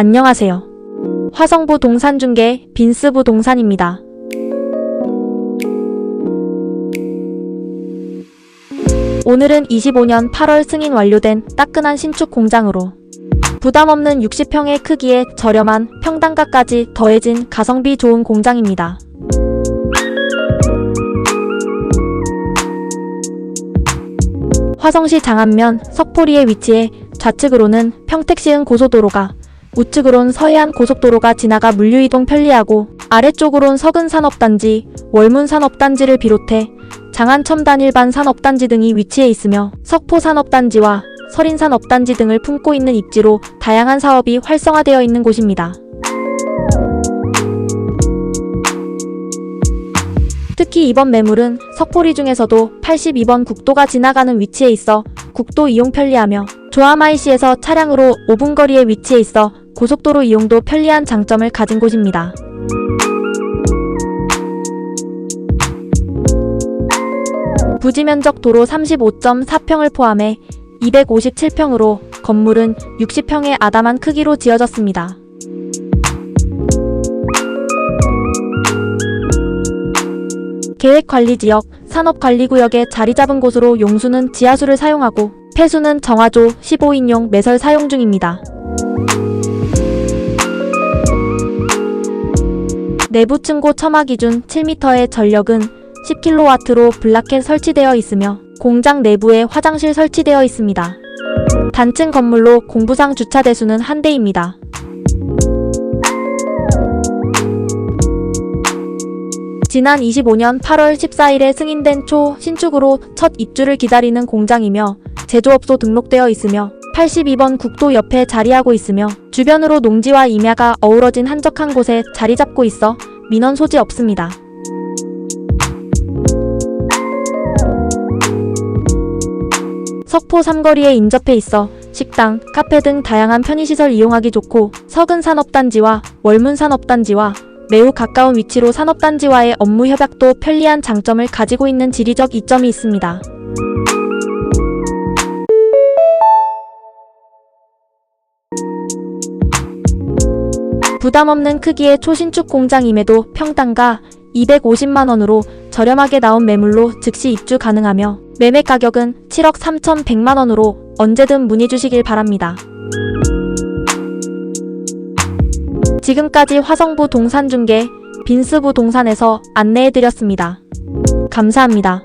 안녕하세요. 화성부 동산중개 빈스부 동산입니다. 오늘은 25년 8월 승인 완료된 따끈한 신축 공장으로 부담 없는 60평의 크기에 저렴한 평당가까지 더해진 가성비 좋은 공장입니다. 화성시 장안면 석포리에 위치해 좌측으로는 평택시흥 고속도로가 우측으론 서해안 고속도로가 지나가 물류이동 편리하고 아래쪽으론 서근산업단지, 월문산업단지를 비롯해 장안첨 단일반 산업단지 등이 위치해 있으며 석포산업단지와 설인산업단지 등을 품고 있는 입지로 다양한 사업이 활성화되어 있는 곳입니다. 특히 이번 매물은 석포리 중에서도 82번 국도가 지나가는 위치에 있어 국도 이용 편리하며 조아마이시에서 차량으로 5분 거리에 위치해 있어 고속도로 이용도 편리한 장점을 가진 곳입니다. 부지 면적 도로 35.4평을 포함해 257평으로 건물은 60평의 아담한 크기로 지어졌습니다. 계획관리지역, 산업관리구역에 자리 잡은 곳으로 용수는 지하수를 사용하고 폐수는 정화조 15인용 매설 사용 중입니다. 내부 층고 첨화 기준 7m의 전력은 10kW로 블라켓 설치되어 있으며 공장 내부에 화장실 설치되어 있습니다. 단층 건물로 공부상 주차 대수는 한 대입니다. 지난 25년 8월 14일에 승인된 초 신축으로 첫 입주를 기다리는 공장이며 제조업소 등록되어 있으며 82번 국도 옆에 자리하고 있으며 주변으로 농지와 임야가 어우러진 한적한 곳에 자리 잡고 있어 민원 소지 없습니다. 석포 삼거리에 인접해 있어 식당, 카페 등 다양한 편의시설 이용하기 좋고 석은 산업단지와 월문 산업단지와 매우 가까운 위치로 산업단지와의 업무 협약도 편리한 장점을 가지고 있는 지리적 이점이 있습니다. 부담 없는 크기의 초신축 공장임에도 평당가 250만원으로 저렴하게 나온 매물로 즉시 입주 가능하며 매매 가격은 7억 3,100만원으로 언제든 문의 주시길 바랍니다. 지금까지 화성부 동산중개 빈스부 동산에서 안내해드렸습니다. 감사합니다.